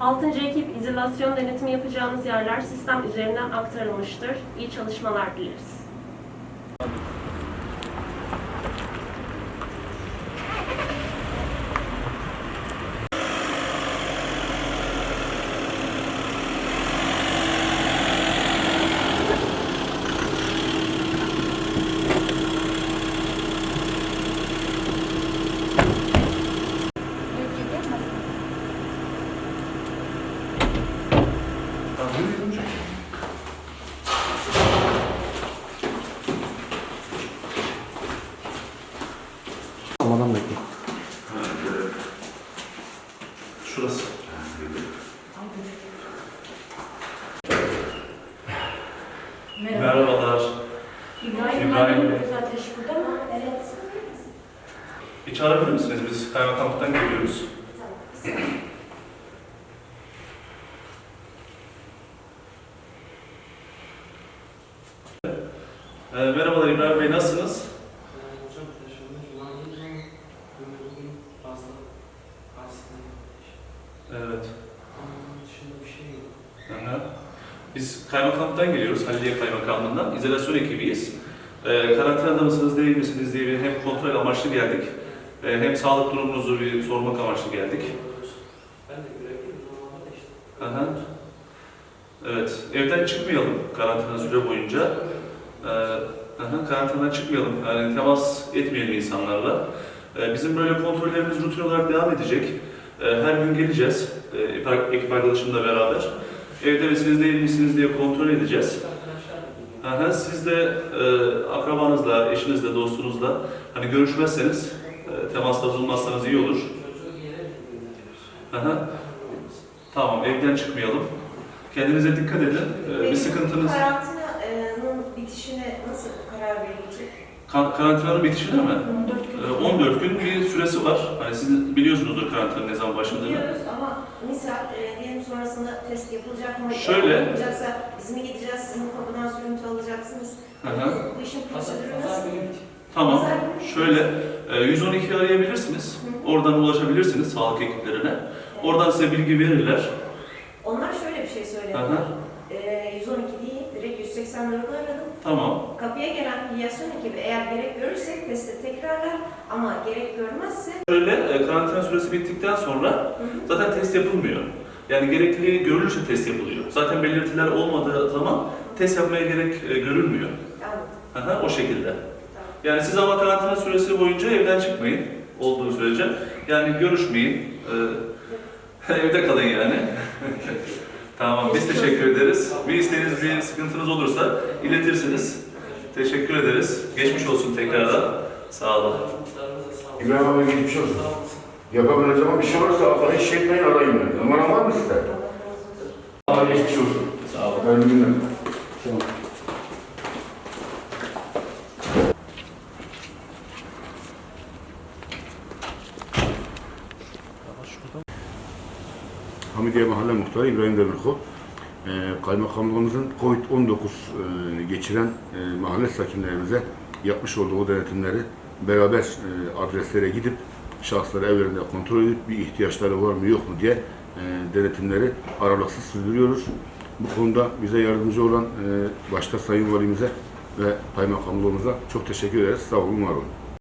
6. ekip izolasyon denetimi yapacağınız yerler sistem üzerinden aktarılmıştır. İyi çalışmalar dileriz. Almadan bekle. Şurası. Merhabalar. İbrahim, İbrahim İbrahim Bey. Ateş burada mı? Evet. Bir çağırabilir misiniz? Biz kaymakamlıktan geliyoruz. Ee, merhabalar İbrahim Bey, nasılsınız? Evet. Onun dışında bir şey yok. Hı hı. Biz kaymakamlıktan geliyoruz, Haliliye Kaymakamlığından. İzolasyon ekibiyiz. Ee, karantinada mısınız, değil misiniz diye bir hem kontrol amaçlı geldik, e, hem sağlık durumunuzu bir sormak amaçlı geldik. Ben de görevliyim normalde de işte. Hı hı. Evet, evden çıkmayalım karantina süre boyunca. Ee, hı, karantinadan çıkmayalım, yani temas etmeyelim insanlarla. Ee, bizim böyle kontrollerimiz rutin olarak devam edecek. Ee, her gün geleceğiz, e, ekip- arkadaşımla beraber. Evde misiniz değil misiniz diye kontrol edeceğiz. Hı, Siz de e, akrabanızla, eşinizle, dostunuzla hani görüşmezseniz, e, temasta bulunmazsanız iyi olur. Hı. Tamam, evden çıkmayalım. Kendinize dikkat edin. Ee, bir sıkıntınız... Karantinanın bitişine nasıl karar verilecek? Kan- karantinanın bitişine mi? 14 gün. Ee, 14 gün bir süresi var. Hani siz biliyorsunuzdur karantinanın ne zaman başladığını. Biliyoruz ama misal e, diyelim sonrasında test yapılacak mı? Şöyle. Yapılacaksa biz mi gideceğiz, sizin kapıdan sürüntü alacaksınız? Hı hı. Bu işin Pazar, prosedürü nasıl? Tamam. Pazar günü. Şöyle, e, 112 arayabilirsiniz. Oradan ulaşabilirsiniz sağlık ekiplerine. Oradan size bilgi verirler. Onlar şöyle bir şey Hı söylediler. hı. E, 112 değil, direkt 184'ü aradım. Tamam. Kapıya gelen filyasyon ekibi eğer gerek görürse testi tekrarlar ama gerek görmezse Şöyle, e, karantina süresi bittikten sonra Hı hı. zaten test yapılmıyor. Yani gerekli görülürse test yapılıyor. Zaten belirtiler olmadığı zaman test yapmaya gerek e, görülmüyor. Hı hı, o şekilde. Yani siz ama karantina süresi boyunca evden çıkmayın olduğu sürece. Yani görüşmeyin. Ee, evde kalın yani. tamam biz teşekkür ederiz. Bir isteğiniz, bir sıkıntınız olursa iletirsiniz. Teşekkür ederiz. Geçmiş olsun tekrardan. Sağ olun. İbrahim abi geçmiş olsun. Yapabileceğim bir şey olursa Allah'ı hiç şey etmeyin arayın beni. Numaram var mı sizde? Allah geçmiş olsun. Sağ olun. Hayırlı günler. Hamidiye Mahalle Muhtarı İbrahim Demirkol. Ee, kaymakamlığımızın COVID-19 e, geçiren e, mahalle sakinlerimize yapmış olduğu denetimleri beraber e, adreslere gidip şahısları evlerinde kontrol edip bir ihtiyaçları var mı yok mu diye e, denetimleri aralıksız sürdürüyoruz. Bu konuda bize yardımcı olan e, başta Sayın Valimize ve Kaymakamlığımıza çok teşekkür ederiz. Sağ olun, var olun.